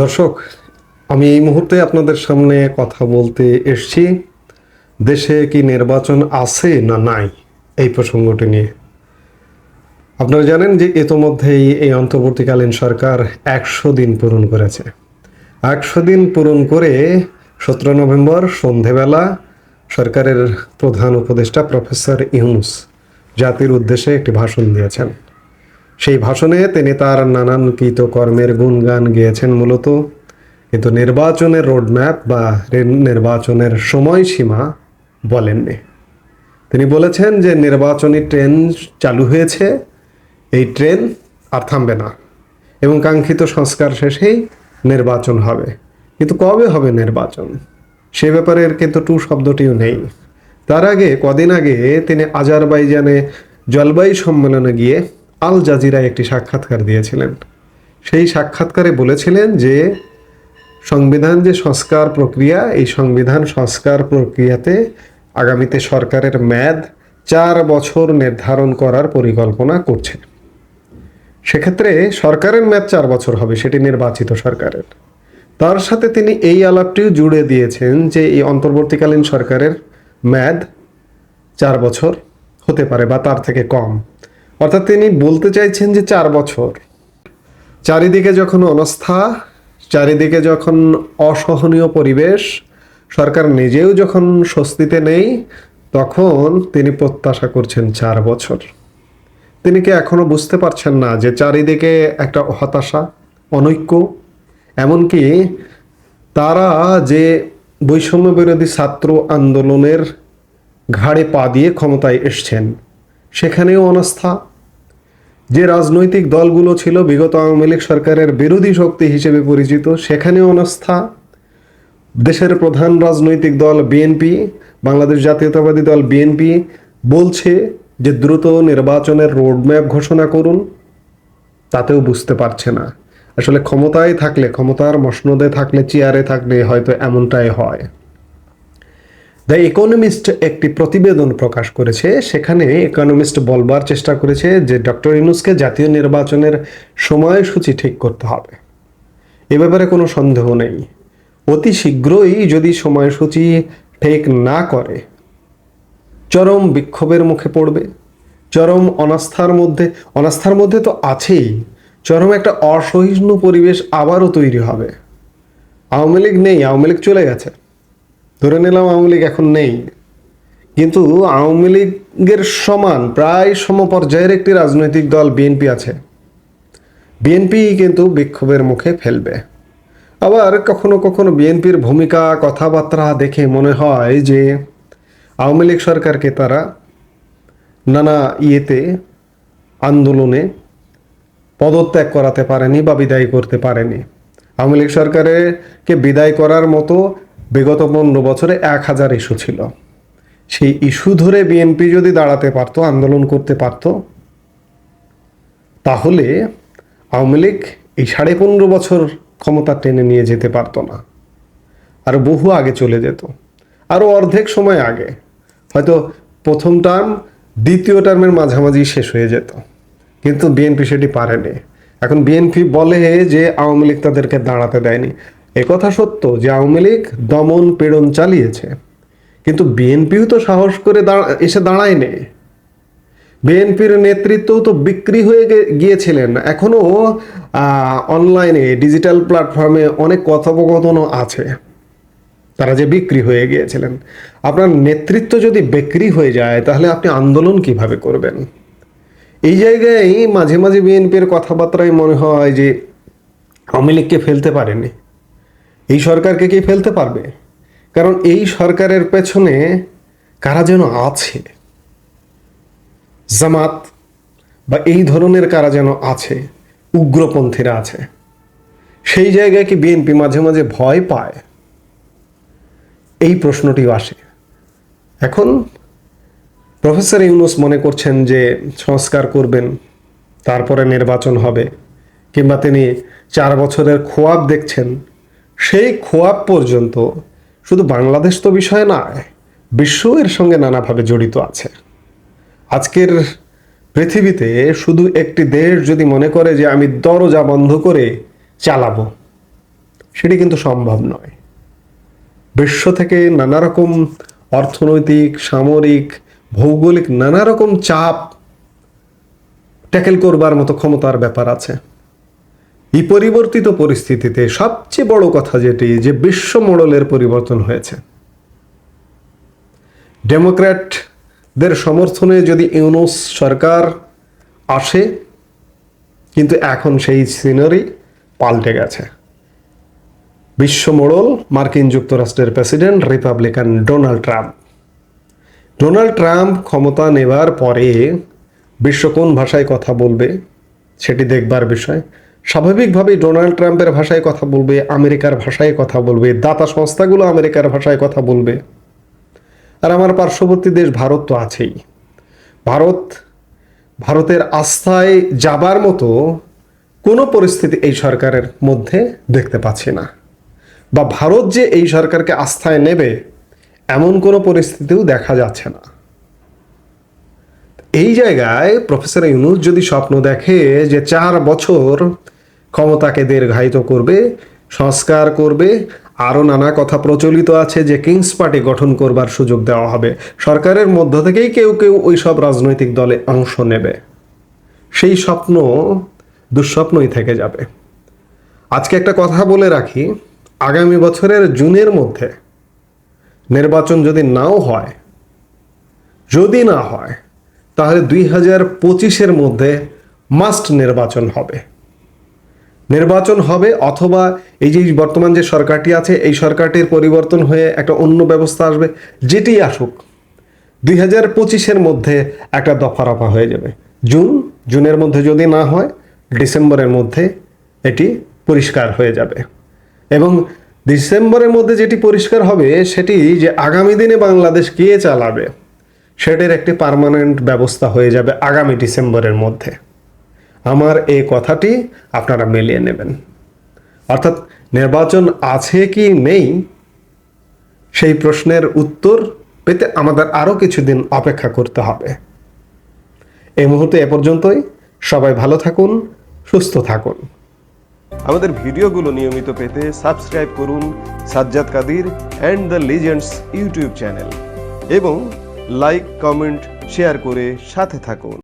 দর্শক, আমি এই মুহূর্তে আপনাদের সামনে কথা বলতে এসছি, দেশে কি নির্বাচন আছে না নাই এই প্রসঙ্গটি নিয়ে। আপনারা জানেন যে ইতোমধ্যেই এই অন্তর্বর্তীকালীন সরকার একশো দিন পূরণ করেছে। একশো দিন পূরণ করে সতেরো নভেম্বর সন্ধেবেলা সরকারের প্রধান উপদেষ্টা প্রফেসর ইউনুস জাতির উদ্দেশ্যে একটি ভাষণ দিয়েছেন। সেই ভাষণে তিনি তার নানান কৃতকর্মের গুণগান গেয়েছেন মূলত। কিন্তু নির্বাচনের রোডম্যাপ বা নির্বাচনের সময়সীমা বলেননি। তিনি বলেছেন যে নির্বাচনী ট্রেন চালু হয়েছে, এই ট্রেন আর থামবে না এবং কাঙ্ক্ষিত সংস্কার শেষেই নির্বাচন হবে। কিন্তু কবে হবে নির্বাচন? সে ব্যাপারে কিন্তু টু শব্দটিও নেই। তার আগে, কদিন আগে তিনি আজারবাইজানে জলবায়ু সম্মেলনে গিয়ে আল জাজিরায় একটি সাক্ষাৎকার দিয়েছিলেন। সেই সাক্ষাৎকারে বলেছিলেন যে, সংবিধান যে সংস্কার প্রক্রিয়া, এই সংবিধান সংস্কার প্রক্রিয়াতে আগামীতে সরকারের মেয়াদ চার বছর নির্ধারণ করার পরিকল্পনা করছে। সেক্ষেত্রে সরকারের মেয়াদ চার বছর হবে, সেটি নির্বাচিত সরকারের। তার সাথে তিনি এই আলাপটিও জুড়ে দিয়েছেন যে, এই অন্তর্বর্তীকালীন সরকারের মেয়াদ চার বছর হতে পারে বা তার থেকে কম। অর্থাৎ তিনি বলতে চাইছেন যে চার বছর। চারিদিকে যখন অনস্থা, চারিদিকে যখন অসহনীয় পরিবেশ, সরকার নিজেও যখন স্বস্তিতে নেই, তখন তিনি প্রত্যাশা করছেন চার বছর। তিনি কি এখনও বুঝতে পারছেন না যে চারিদিকে একটা হতাশা, অনৈক্য? এমনকি তারা যে বৈষম্য বিরোধী ছাত্র আন্দোলনের ঘাড়ে পা দিয়ে ক্ষমতায় এসছেন সেখানেও অনাস্থা। যে রাজনৈতিক দলগুলো ছিল বিগত আওয়ামী লীগ সরকারের বিরোধী শক্তি হিসেবে পরিচিত, সেখানেও অনাস্থা। দেশের প্রধান রাজনৈতিক দল বিএনপি, বাংলাদেশ জাতীয়তাবাদী দল বিএনপি বলছে যে দ্রুত নির্বাচনের রোডম্যাপ ঘোষণা করুন। তাতেও বুঝতে পারছে না। আসলে ক্ষমতায় থাকলে, ক্ষমতার মসনদে থাকলে, চেয়ারে থাকলে হয়তো এমনটাই হয়। দ্য ইকোনমিস্ট একটি প্রতিবেদন প্রকাশ করেছে। সেখানে ইকোনমিস্ট বলবার চেষ্টা করেছে যে ডক্টর ইনুসকে জাতীয় নির্বাচনের সময়সূচি ঠিক করতে হবে। এ ব্যাপারে কোনো সন্দেহ নেই। অতি শীঘ্রই যদি সময়সূচি ঠিক না করে, চরম বিক্ষোভের মুখে পড়বে। চরম অনাস্থার মধ্যে অনাস্থার মধ্যে তো আছেই। চরম একটা অসহিষ্ণু পরিবেশ আবারও তৈরি হবে। আওয়ামী লীগ নেই, আওয়ামী লীগ চলে গেছে। ধরে নিলাম আওয়ামী লীগ এখন নেই। কিন্তু আওয়ামী লীগের সমান প্রায় সমপর্যায়ের একটি রাজনৈতিক দল বিএনপি আছে। বিএনপি কিন্তু বিক্ষোভের মুখে ফেলবে। আবার কখনো কখনো বিএনপির ভূমিকা, কথাবার্তা দেখে মনে হয় যে আওয়ামী লীগ সরকারকে তারা নানা ইয়েতে, আন্দোলনে পদত্যাগ করাতে পারেনি বা বিদায় করতে পারেনি। আওয়ামী লীগ সরকারকে বিদায় করার মতো বিগত পনেরো বছরে এক হাজার ইস্যু ছিল। সেই ইস্যু ধরে বিএনপি যদি দাঁড়াতে পারতো, আন্দোলন করতে পারতো, তাহলে আওয়ামী লীগ এই সাড়ে পনেরো বছর ক্ষমতা টেনে নিয়ে যেতে পারতো না। আর বহু আগে চলে যেত। আরও অর্ধেক সময় আগে। হয়তো প্রথম টার্ম দ্বিতীয় টার্মের মাঝামাঝি শেষ হয়ে যেত। কিন্তু বিএনপি সেটি পারেনি। এখন বিএনপি বলে যে আওয়ামী লীগ তাদেরকে দাঁড়াতে দেয়নি। একথা সত্য যে আওয়ামী লীগ দমন পীড়ন চালিয়েছে। কিন্তু বিএনপিও তো সাহস করে এসে দাঁড়ায়নি। বিএনপির নেতৃত্বও তো বিক্রি হয়ে গিয়েছিলেন। এখনও অনলাইনে, ডিজিটাল প্ল্যাটফর্মে অনেক কথোপকথনও আছে। তারা যে বিক্রি হয়ে গিয়েছিলেন। আপনার নেতৃত্ব যদি বিক্রি হয়ে যায়, তাহলে আপনি আন্দোলন কীভাবে করবেন? এই জায়গায় মাঝে মাঝে বিএনপির কথাবার্তায় মনে হয় যে আওয়ামী লীগকে ফেলতে পারেনি। এই সরকারকে কি ফেলতে পারবে? কারণ এই সরকারের পেছনে কারা যেন আছে? জামাত বা এই ধরনের কারা যেন আছে? উগ্রপন্থীরা আছে। সেই জায়গায় কি বিএনপি মাঝে মাঝে ভয় পায়? এই প্রশ্নটিও আসে। এখন প্রফেসর ইউনুস মনে করছেন যে সংস্কার করবেন, তারপরে নির্বাচন হবে, কিংবা তিনি চার বছরের খোয়াব দেখছেন সেই খোয়াব পর্যন্ত শুধু বাংলাদেশ তো বিষয় নয়, বিশ্ব এর সঙ্গে নানাভাবে জড়িত আছে। আজকের পৃথিবীতে শুধু একটি দেশ যদি মনে করে যে আমি দরজা বন্ধ করে চালাবো, সেটি কিন্তু সম্ভব নয়। বিশ্ব থেকে নানা রকম অর্থনৈতিক, সামরিক, ভৌগোলিক নানা রকম চাপ ট্যাকেল করবার মতো ক্ষমতার ব্যাপার আছে। এই পরিবর্তিত পরিস্থিতিতে সবচেয়ে বড় কথা যেটি, যে বিশ্ব মডেলের পরিবর্তন হয়েছে। ডেমোক্র্যাটদের সমর্থনে যদি ইউনুস সরকার আসে, কিন্তু এখন সেই সিনারি পাল্টে গেছে। বিশ্ব মোড়ল, মার্কিন যুক্তরাষ্ট্রের president, Republican Donald Trump. Donald Trump ক্ষমতা নেবার পরে বিশ্ব কোন ভাষায় কথা বলবে, সেটি দেখবার বিষয়। স্বাভাবিকভাবেই ডোনাল্ড ট্রাম্পের ভাষায় কথা বলবে, আমেরিকার ভাষায় কথা বলবে, দাতা সংস্থাগুলো আমেরিকার ভাষায় কথা বলবে। আর আমার পার্শ্ববর্তী দেশ ভারত তো আছেই। ভারত, ভারতের আস্থায় যাবার মতো কোনো পরিস্থিতি এই সরকারের মধ্যে দেখতে পাচ্ছি না। বা ভারত যে এই সরকারকে আস্থায় নেবে, এমন কোনো পরিস্থিতিও দেখা যাচ্ছে না। এই জায়গায় প্রফেসর ইউনুস যদি স্বপ্ন দেখে যে চার বছর ক্ষমতাকে দীর্ঘায়িত করবে, সংস্কার করবে, আরও নানা কথা প্রচলিত আছে যে কিংস পার্টি গঠন করবার সুযোগ দেওয়া হবে। সরকারের মধ্য থেকেই কেউ কেউ ওই সব রাজনৈতিক দলে অংশ নেবে। সেই স্বপ্ন দুঃস্বপ্নই থেকে যাবে। আজকে একটা কথা বলে রাখি, আগামী বছরের জুনের মধ্যে নির্বাচন যদি নাও হয়, যদি না হয়, তাহলে দুই হাজার পঁচিশের মধ্যে মাস্ট নির্বাচন হবে। নির্বাচন হবে অথবা এই যে বর্তমান যে সরকারটি আছে, এই সরকারটির পরিবর্তন হয়ে একটা অন্য ব্যবস্থা আসবে, যেটি আসুক, দুই হাজার পঁচিশের মধ্যে একটা দফা রফা হয়ে যাবে। জুন, জুনের মধ্যে যদি না হয়, ডিসেম্বরের মধ্যে এটি পরিষ্কার হয়ে যাবে। এবং ডিসেম্বরের মধ্যে যেটি পরিষ্কার হবে, সেটি যে আগামী দিনে বাংলাদেশ কে চালাবে, সেটির একটি পার্মানেন্ট ব্যবস্থা হয়ে যাবে আগামী ডিসেম্বরের মধ্যে। আমার এই কথাটি আপনারা মিলিয়ে নেবেন। অর্থাৎ নির্বাচন আছে কি নেই, সেই প্রশ্নের উত্তর পেতে আমাদের আরও কিছুদিন অপেক্ষা করতে হবে। এই মুহূর্তে এ পর্যন্তই। সবাই ভালো থাকুন, সুস্থ থাকুন। আমাদের ভিডিওগুলো নিয়মিত পেতে সাবস্ক্রাইব করুন Sajjad Kadir and the legends YouTube channel এবং লাইক, কমেন্ট, শেয়ার করে সাথে থাকুন।